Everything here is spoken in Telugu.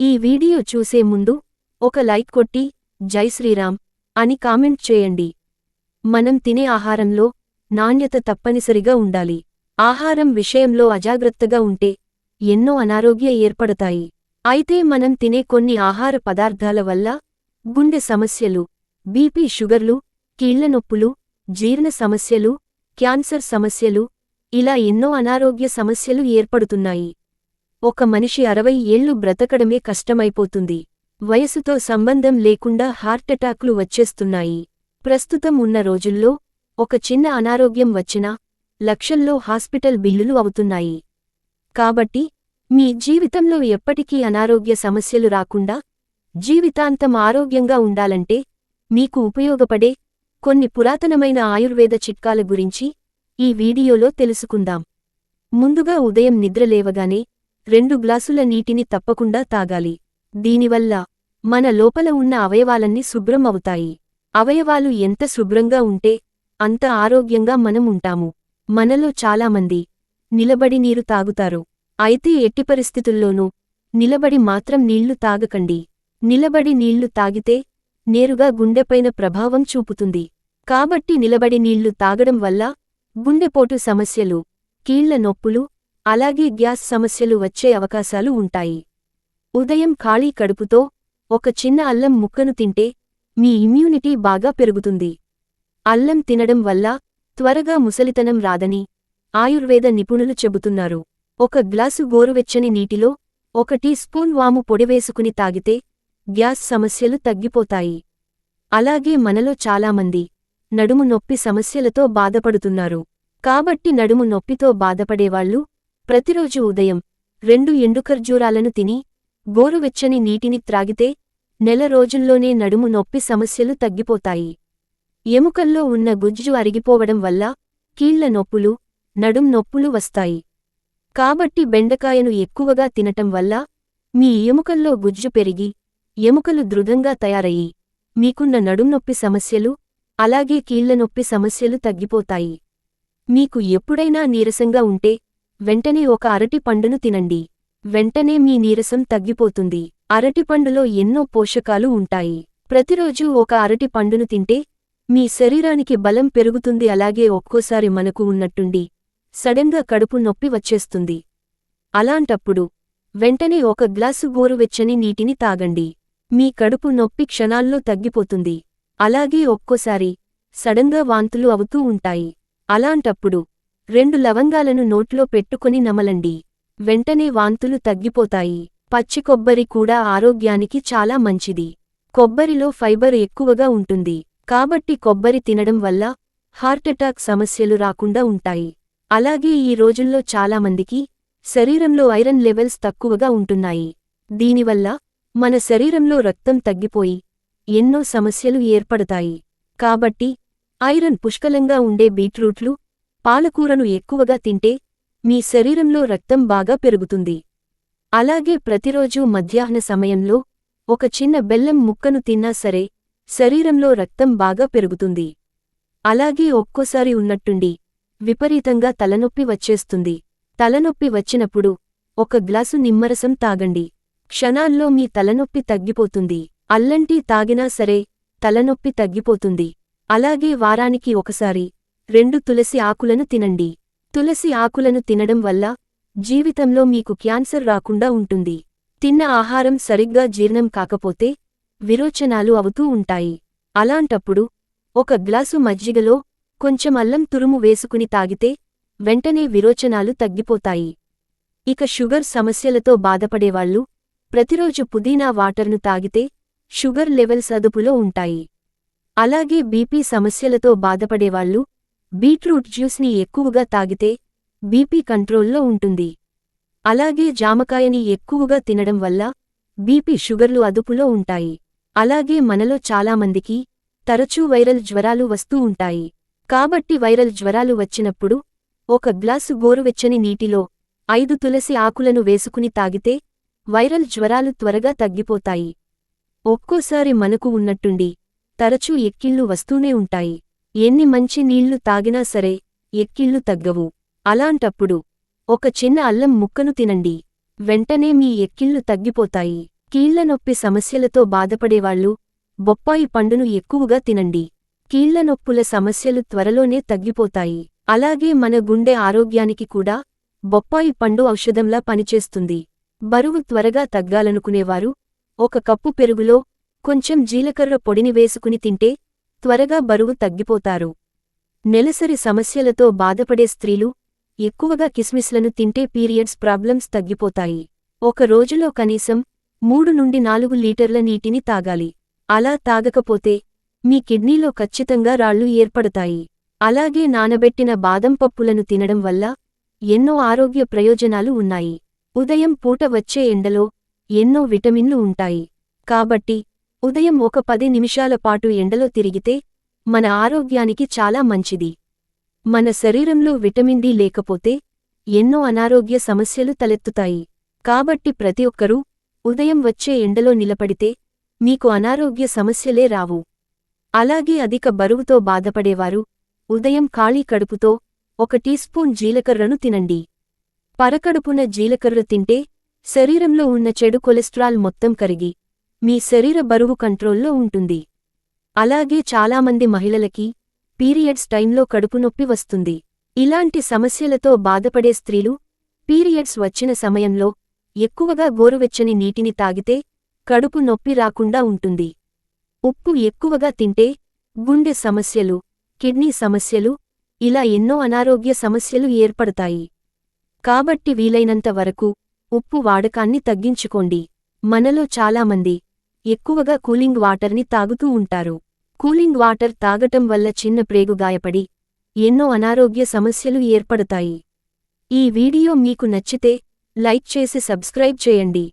ఈ వీడియో చూసే ముందు ఒక లైక్ కొట్టి జై శ్రీరామ్ అని కామెంట్ చేయండి. మనం తినే ఆహారంలో నాణ్యత తప్పనిసరిగా ఉండాలి. ఆహారం విషయంలో అజాగ్రత్తగా ఉంటే ఎన్నో అనారోగ్య ఏర్పడతాయి. అయితే మనం తినే కొన్ని ఆహార పదార్థాల వల్ల గుండె సమస్యలు బీపీ షుగర్లు కీళ్ళ నొప్పులు జీర్ణ సమస్యలు క్యాన్సర్ సమస్యలు ఇలా ఎన్నో అనారోగ్య సమస్యలు ఏర్పడుతున్నాయి. ఒక మనిషి అరవై ఏళ్ళు బ్రతకడమే కష్టమైపోతుంది. వయసుతో సంబంధం లేకుండా హార్టెటాక్లు వచ్చేస్తున్నాయి. ప్రస్తుతం ఉన్న రోజుల్లో ఒక చిన్న అనారోగ్యం వచ్చినా లక్షల్లో హాస్పిటల్ బిల్లులు అవుతున్నాయి. కాబట్టి మీ జీవితంలో ఎప్పటికీ అనారోగ్య సమస్యలు రాకుండా జీవితాంతం ఆరోగ్యంగా ఉండాలంటే మీకు ఉపయోగపడే కొన్ని పురాతనమైన ఆయుర్వేద చిట్కాల గురించి ఈ వీడియోలో తెలుసుకుందాం. ముందుగా ఉదయం నిద్రలేవగానే రెండు గ్లాసుల నీటిని తప్పకుండా తాగాలి. దీనివల్ల మన లోపల ఉన్న అవయవాలన్నీ శుభ్రం అవుతాయి అవయవాలు ఎంత శుభ్రంగా ఉంటే అంత ఆరోగ్యంగా మనం ఉంటాము. మనలో చాలామంది నిలబడి నీరు తాగుతారు. అయితే ఎట్టి పరిస్థితుల్లోనూ నిలబడి మాత్రం నీళ్ళు తాగకండి. నిలబడి నీళ్ళు తాగితే నేరుగా గుండెపైన ప్రభావం చూపుతుంది. కాబట్టి నిలబడి నీళ్ళు తాగడం వల్ల గుండెపోటు సమస్యలు కీళ్ళ నొప్పులు అలాగే గ్యాస్ సమస్యలు వచ్చే అవకాశాలు ఉంటాయి. ఉదయం ఖాళీ కడుపుతో ఒక చిన్న అల్లం ముక్కను తింటే మీ ఇమ్యూనిటీ బాగా పెరుగుతుంది. అల్లం తినడం వల్ల త్వరగా ముసలితనం రాదని ఆయుర్వేద నిపుణులు చెబుతున్నారు. ఒక గ్లాసు గోరువెచ్చని నీటిలో ఒక టీ స్పూన్ వాము పొడివేసుకుని తాగితే గ్యాస్ సమస్యలు తగ్గిపోతాయి. అలాగే మనలో చాలామంది నడుము నొప్పి సమస్యలతో బాధపడుతున్నారు. కాబట్టి నడుము నొప్పితో బాధపడేవాళ్ళు ప్రతిరోజు ఉదయం రెండు ఎండుఖర్జూరాలను తిని గోరువెచ్చని నీటిని త్రాగితే నెల రోజుల్లోనే నడుము నొప్పి సమస్యలు తగ్గిపోతాయి. ఎముకల్లో ఉన్న గుజ్జు అరిగిపోవడం వల్ల కీళ్ళ నొప్పులు నడుం నొప్పులు వస్తాయి. కాబట్టి బెండకాయను ఎక్కువగా తినటం వల్ల మీ ఎముకల్లో గుజ్జు పెరిగి ఎముకలు దృఢంగా తయారయ్యి మీకున్న నడుంనొప్పి సమస్యలు అలాగే కీళ్ళనొప్పి సమస్యలు తగ్గిపోతాయి. మీకు ఎప్పుడైనా నీరసంగా ఉంటే వెంటనే ఒక అరటి పండును తినండి. వెంటనే మీ నీరసం తగ్గిపోతుంది. అరటిపండులో ఎన్నో పోషకాలు ఉంటాయి. ప్రతిరోజూ ఒక అరటి పండును తింటే మీ శరీరానికి బలం పెరుగుతుంది. అలాగే ఒక్కోసారి మనకు ఉన్నట్టుండి సడన్గా కడుపు నొప్పి వచ్చేస్తుంది. అలాంటప్పుడు వెంటనే ఒక గ్లాసు గోరువెచ్చని నీటిని తాగండి. మీ కడుపు నొప్పి క్షణాల్లో తగ్గిపోతుంది. అలాగే ఒక్కోసారి సడన్గా వాంతులు అవుతూ ఉంటాయి. అలాంటప్పుడు రెండు లవంగాలను నోట్లో పెట్టుకుని నమలండి. వెంటనే వాంతులు తగ్గిపోతాయి. పచ్చి కొబ్బరి కూడా ఆరోగ్యానికి చాలా మంచిది. కొబ్బరిలో ఫైబర్ ఎక్కువగా ఉంటుంది. కాబట్టి కొబ్బరి తినడం వల్ల హార్టెటాక్ సమస్యలు రాకుండా ఉంటాయి. అలాగే ఈ రోజుల్లో చాలామందికి శరీరంలో ఐరన్ లెవెల్స్ తక్కువగా ఉంటున్నాయి. దీనివల్ల మన శరీరంలో రక్తం తగ్గిపోయి ఎన్నో సమస్యలు ఏర్పడతాయి. కాబట్టి ఐరన్ పుష్కలంగా ఉండే బీట్రూట్లు పాలకూరను ఎక్కువగా తింటే మీ శరీరంలో రక్తం బాగా పెరుగుతుంది. అలాగే ప్రతిరోజూ మధ్యాహ్న సమయంలో ఒక చిన్న బెల్లం ముక్కను తిన్నా సరే శరీరంలో రక్తం బాగా పెరుగుతుంది. అలాగే ఒక్కోసారి ఉన్నట్టుండి విపరీతంగా తలనొప్పి వచ్చేస్తుంది. తలనొప్పి వచ్చినప్పుడు ఒక గ్లాసు నిమ్మరసం తాగండి. క్షణాల్లో మీ తలనొప్పి తగ్గిపోతుంది. అల్లంటీ తాగినా సరే తలనొప్పి తగ్గిపోతుంది. అలాగే వారానికి ఒకసారి రెండు తులసి ఆకులను తినండి. తులసి ఆకులను తినడం వల్ల జీవితంలో మీకు క్యాన్సర్ రాకుండా ఉంటుంది. తిన్న ఆహారం సరిగ్గా జీర్ణం కాకపోతే విరోచనాలు అవుతూ ఉంటాయి. అలాంటప్పుడు ఒక గ్లాసు మజ్జిగలో కొంచెం అల్లం తురుము వేసుకుని తాగితే వెంటనే విరోచనాలు తగ్గిపోతాయి. ఇక షుగర్ సమస్యలతో బాధపడేవాళ్ళు ప్రతిరోజు పుదీనా వాటర్ను తాగితే షుగర్ లెవెల్స్ అదుపులో ఉంటాయి. అలాగే బీపీ సమస్యలతో బాధపడేవాళ్ళు బీట్రూట్ జ్యూస్ని ఎక్కువగా తాగితే బీపీ కంట్రోల్లో ఉంటుంది. అలాగే జామకాయని ఎక్కువగా తినడం వల్ల బీపీ షుగర్లు అదుపులో ఉంటాయి. అలాగే మనలో చాలామందికి తరచూ వైరల్ జ్వరాలు వస్తూ ఉంటాయి. కాబట్టి వైరల్ జ్వరాలు వచ్చినప్పుడు ఒక గ్లాసు గోరువెచ్చని నీటిలో ఐదు తులసి ఆకులను వేసుకుని తాగితే వైరల్ జ్వరాలు త్వరగా తగ్గిపోతాయి. ఒక్కోసారి మనకు ఉన్నట్టుండి తరచూ ఎక్కిళ్ళు వస్తూనే ఉంటాయి. ఎన్ని మంచి నీళ్ళు తాగినా సరే ఎక్కిళ్ళు తగ్గవు. అలాంటప్పుడు ఒక చిన్న అల్లం ముక్కను తినండి. వెంటనే మీ ఎక్కిళ్ళు తగ్గిపోతాయి. కీళ్ళనొప్పి సమస్యలతో బాధపడేవాళ్ళు బొప్పాయి పండును ఎక్కువగా తినండి. కీళ్ళనొప్పుల సమస్యలు త్వరలోనే తగ్గిపోతాయి. అలాగే మన గుండె ఆరోగ్యానికి కూడా బొప్పాయి పండు ఔషధంలా పనిచేస్తుంది. బరువు త్వరగా తగ్గాలనుకునేవారు. ఒక కప్పు పెరుగులో కొంచెం జీలకర్ర పొడిని వేసుకుని తింటే త్వరగా బరువు తగ్గిపోతారు. నెలసరి సమస్యలతో బాధపడే స్త్రీలు ఎక్కువగా కిస్మిస్లను తింటే పీరియడ్స్ ప్రాబ్లమ్స్ తగ్గిపోతాయి. ఒక రోజులో కనీసం మూడు నుండి నాలుగు లీటర్ల నీటిని తాగాలి. అలా తాగకపోతే మీ కిడ్నీలో ఖచ్చితంగా రాళ్ళు ఏర్పడతాయి. అలాగే నానబెట్టిన బాదం పప్పులను తినడం వల్ల ఎన్నో ఆరోగ్య ప్రయోజనాలు ఉన్నాయి. ఉదయం పూట వచ్చే ఎండలో ఎన్నో విటమిన్లు ఉంటాయి. కాబట్టి ఉదయం ఒక పది నిమిషాల పాటు ఎండలో తిరిగితే మన ఆరోగ్యానికి చాలా మంచిది. మన శరీరంలో విటమిన్ డి లేకపోతే ఎన్నో అనారోగ్య సమస్యలు తలెత్తుతాయి. కాబట్టి ప్రతి ఒక్కరూ ఉదయం వచ్చే ఎండలో నిలబడితే మీకు అనారోగ్య సమస్యలే రావు. అలాగే అధిక బరువుతో బాధపడేవారు ఉదయం ఖాళీ కడుపుతో ఒక టీ స్పూన్ జీలకర్రను తినండి. పరకడుపున జీలకర్ర తింటే శరీరంలో ఉన్న చెడు కొలెస్ట్రాల్ మొత్తం కరిగి మీ శరీర బరువు కంట్రోల్లో ఉంటుంది. అలాగే చాలామంది మహిళలకి పీరియడ్స్ టైంలో కడుపు నొప్పి వస్తుంది. ఇలాంటి సమస్యలతో బాధపడే స్త్రీలు పీరియడ్స్ వచ్చిన సమయంలో ఎక్కువగా గోరువెచ్చని నీటిని తాగితే కడుపు నొప్పి రాకుండా ఉంటుంది. ఉప్పు ఎక్కువగా తింటే గుండె సమస్యలు కిడ్నీ సమస్యలు ఇలా ఎన్నో అనారోగ్య సమస్యలు ఏర్పడతాయి. కాబట్టి వీలైనంత వరకు ఉప్పు వాడకాన్ని తగ్గించుకోండి. మనలో చాలామంది ఎక్కువగా కూలింగ్ వాటర్ని తాగుతూ ఉంటారు. కూలింగ్ వాటర్ తాగటం వల్ల చిన్న ప్రేగు గాయపడి ఎన్నో అనారోగ్య సమస్యలు ఏర్పడతాయి. ఈ వీడియో మీకు నచ్చితే లైక్ చేసి సబ్స్క్రైబ్ చేయండి.